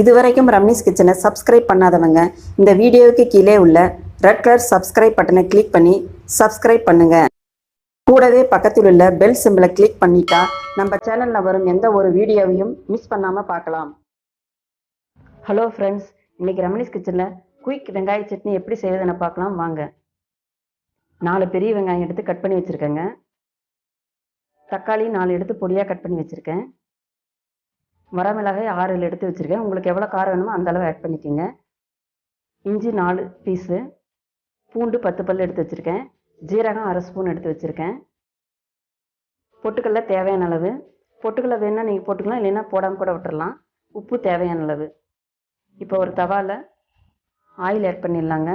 இதுவரைக்கும் ரம்னிஸ் கிச்சனை சப்ஸ்கிரைப் பண்ணாதவங்க இந்த வீடியோவுக்கு கீழே உள்ள ரெட் கலர் சப்ஸ்கிரைப் பட்டனை கிளிக் பண்ணி சப்ஸ்கிரைப் பண்ணுங்க. கூடவே பக்கத்தில் உள்ள பெல் சிம்பிளை கிளிக் பண்ணிட்டா நம்ம சேனலில் வரும் எந்த ஒரு வீடியோவையும் மிஸ் பண்ணாமல் பார்க்கலாம். ஹலோ ஃப்ரெண்ட்ஸ் இன்றைக்கி ரமணிஸ் கிச்சனில் குயிக் வெங்காய சட்னி எப்படி செய்வதுன்னு பார்க்கலாம். வாங்க. நாலு பெரிய வெங்காயம் எடுத்து கட் பண்ணி வச்சுருக்கேங்க. தக்காளி நாலு எடுத்து பொடியாக கட் பண்ணி வச்சுருக்கேன். வரமிளகாய் ஆறு ஏழு எடுத்து வச்சுருக்கேன். உங்களுக்கு எவ்வளோ காரம் வேணுமோ அந்தளவு ஆட் பண்ணிக்கோங்க. இஞ்சி நாலு பீஸு பூண்டு பத்து பல் எடுத்து வச்சுருக்கேன். ஜீரகம் அரை ஸ்பூன் எடுத்து வச்சுருக்கேன். பொட்டுக்கடல தேவையான அளவு. பொட்டுக்கடலை வேணால் நீங்கள் போட்டுக்கலாம் இல்லைன்னா போடாமல் கூட விட்டுறலாம். உப்பு தேவையான அளவு. இப்போ ஒரு தவாவில் ஆயில் ஆட் பண்ணிடலாங்க.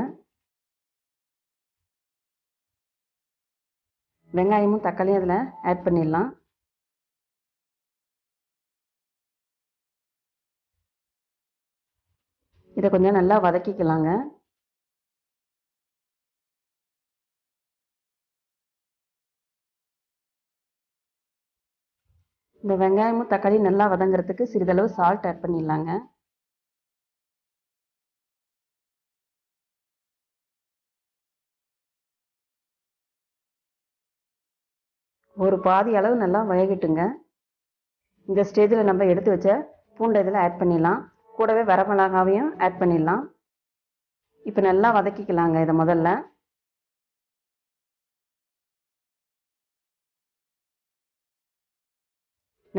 வெங்காயமும் தக்காளியும் அதில் ஆட் பண்ணிடலாம். இதை கொஞ்சம் நல்லா வதக்கிக்கலாங்க. இந்த வெங்காயமும் தக்காளி நல்லா வதங்குறதுக்கு சிறிதளவு சால்ட் ஆட் பண்ணிடலாங்க. ஒரு பாதி அளவு நல்லா வயகிட்டுங்க இந்த ஸ்டேஜில் நம்ம எடுத்து வச்ச பூண்டை இதில் ஆட் பண்ணிடலாம். கூடவே வரமிளகாவையும் ஆட் பண்ணிடலாம். இப்போ நல்லா வதக்கிக்கலாங்க இதை முதல்ல.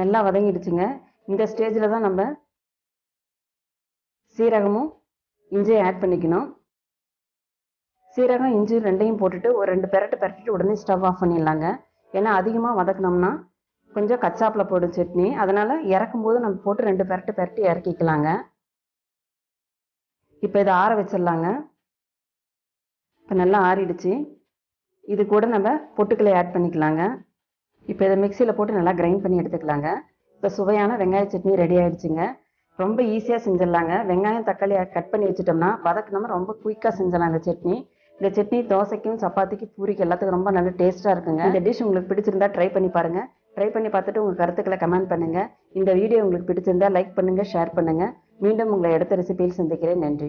நல்லா வதங்கிடுச்சுங்க. இந்த ஸ்டேஜில் தான் நம்ம சீரகமும் இஞ்சியும் ஆட் பண்ணிக்கணும். சீரகம் இஞ்சி ரெண்டையும் போட்டுட்டு ஒரு ரெண்டு பெரட்டு பெரட்டிட்டு உடனே ஸ்டவ் ஆஃப் பண்ணிடலாங்க. ஏன்னா அதிகமாக வதக்கினோம்னா கொஞ்சம் கச்சாப்பில் போடும் சட்னி. அதனால் இறக்கும் போது நம்ம போட்டு ரெண்டு பெரட்டு பெரட்டி இறக்கிக்கலாங்க. இப்போ இதை ஆற வச்சிடலாங்க. இப்போ நல்லா ஆறிடுச்சு. இது கூட நம்ம பொட்டுக்களை ஆட் பண்ணிக்கலாங்க. இப்போ இதை மிக்சியில் போட்டு நல்லா கிரைண்ட் பண்ணி எடுத்துக்கலாங்க. இப்போ சுவையான வெங்காய சட்னி ரெடி ஆயிடுச்சுங்க. ரொம்ப ஈஸியாக செஞ்சிடலாங்க. வெங்காயம் தக்காளி கட் பண்ணி வச்சுட்டோம்னா வதக்கினோம்னா ரொம்ப குயிக்காக செஞ்சிடலாம் இந்த சட்னி. இந்த சட்னி தோசைக்கும் சப்பாத்திக்கு பூரிக்கு எல்லாத்துக்கும் ரொம்ப நல்ல டேஸ்ட்டாக இருக்குங்க. இந்த டிஷ் உங்களுக்கு பிடிச்சிருந்தா ட்ரை பண்ணி பாருங்க. ட்ரை பண்ணி பார்த்துட்டு உங்கள் கருத்துக்களை கமெண்ட் பண்ணுங்கள் இந்த வீடியோ உங்களுக்கு பிடிச்சிருந்தா லைக் பண்ணுங்கள் ஷேர் பண்ணுங்கள் மீண்டும் உங்களை அடுத்த ரெசிபியில் சந்திக்கிறேன். நன்றி.